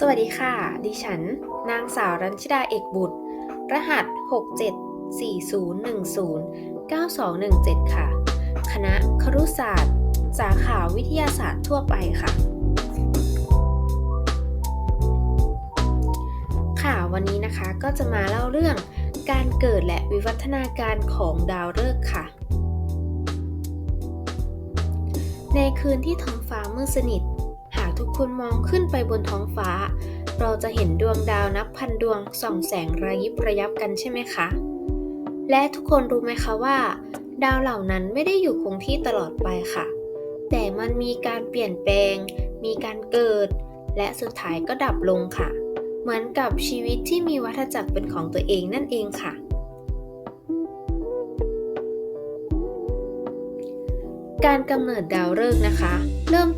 สวัสดีค่ะ ดิฉัน นางสาวรัญชิดาเอกบุตร รหัส 6740109217 ค่ะ คณะครุศาสตร์ สาขาวิทยาศาสตร์ทั่วไปค่ะ ค่ะวันนี้นะคะก็จะมาเล่าเรื่องการเกิดและวิวัฒนาการของดาวฤกษ์ค่ะ ในคืนที่ท้องฟ้ามืดสนิทากทุกคนมองขึ้นไปบนท้องฟ้า เราจะเห็นดวงดาวนับพันดวงส่องแสงระยิบระยับกันใช่ไหมคะ และทุกคนรู้ไหมคะว่า ดาวเหล่านั้นไม่ได้อยู่คงที่ตลอดไปค่ะ แต่มันมีการเปลี่ยนแปลง มีการเกิด และสุดท้ายก็ดับลงค่ะ เหมือนกับชีวิตที่มีวัฏจักรเป็นของตัวเองนั่นเองค่ะการกำเนิดดาวฤกษ์นะคะ เริ่ม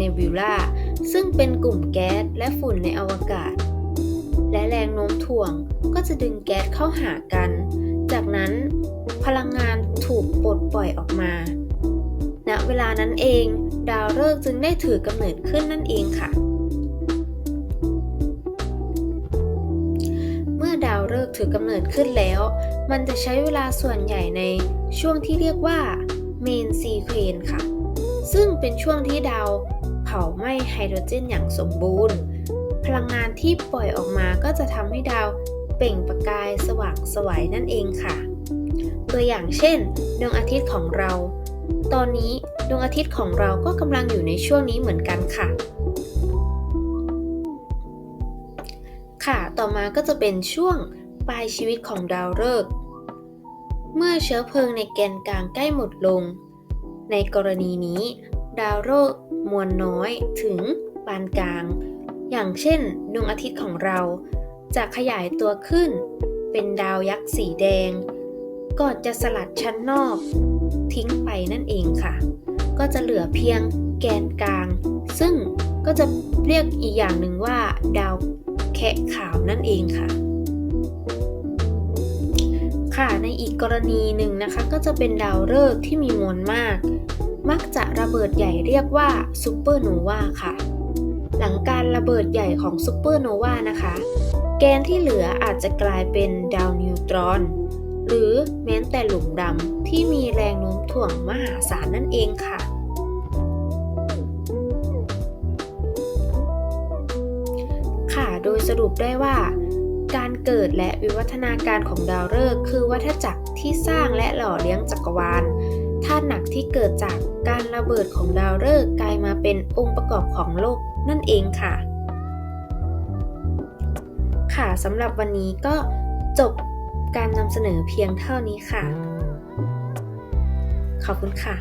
เนบิวลาซึ่งเป็นกลุ่มแก๊สและฝุ่นในอวกาศ และแรงโน้มถ่วงก็จะดึงแก๊สเข้าหากัน จากนั้นพลังงานถูกปลดปล่อยออกมา ณ เวลานั้นเอง ดาวฤกษ์จึงได้ถือกำเนิดขึ้นนั่นเองค่ะ เมื่อดาวฤกษ์ถือกำเนิดขึ้นแล้ว มันจะใช้เวลาส่วนใหญ่ในช่วงที่เรียกว่าเมนซีเควนค่ะ ซึ่งเป็นช่วงที่ดาว เผาไหม้ไฮโดรเจนอย่างสมบูรณ์ พลังงานที่ปล่อยออกมาก็จะทำให้ดาวเปล่งประกายสว่างสวยนั่นเองค่ะ ตัวอย่างเช่น ดวงอาทิตย์ของเรา ตอนนี้ดวงอาทิตย์ของเราก็กำลังอยู่ในช่วงนี้เหมือนกันค่ะ ค่ะ ต่อมาก็จะเป็นช่วงปลายชีวิตของดาวฤกษ์เมื่อเชื้อเพลิงในแกนกลางใกล้หมดลง ในกรณีนี้ ดาวฤกษ์ มวลน้อยถึงปานกลาง อย่างเช่น ดวงอาทิตย์ของเรา จะขยายตัวขึ้น เป็นดาวยักษ์สีแดง ก่อนจะสลัดชั้นนอก ทิ้งไปนั่นเองค่ะ ก็จะเหลือเพียงแกนกลาง ซึ่งก็จะเรียกอีกอย่างหนึ่งว่า ดาวแคะขาวนั่นเองค่ะค่ะในอีกกรณีหนึ่งนะคะก็จะเป็นดาวฤกษ์ที่มีมวลมาก มักจะระเบิดใหญ่เรียกว่าซูเปอร์โนวาค่ะ หลังการระเบิดใหญ่ของซูเปอร์โนวานะคะ แกนที่เหลืออาจจะกลายเป็นดาวนิวตรอน หรือแม้แต่หลุมดำที่มีแรงโน้มถ่วงมหาศาลนั่นเองค่ะ ค่ะโดยสรุปได้ว่าการเกิดและวิวัฒนาการของดาวฤกษ์คือวัฏจักรที่สร้างและหล่อเลี้ยงจักรวาล ธาตุหนักที่เกิดจากการระเบิดของดาวฤกษ์กลายมาเป็นองค์ประกอบของโลกนั่นเองค่ะ ค่ะสำหรับวันนี้ก็จบการนำเสนอเพียงเท่านี้ค่ะ ขอบคุณค่ะ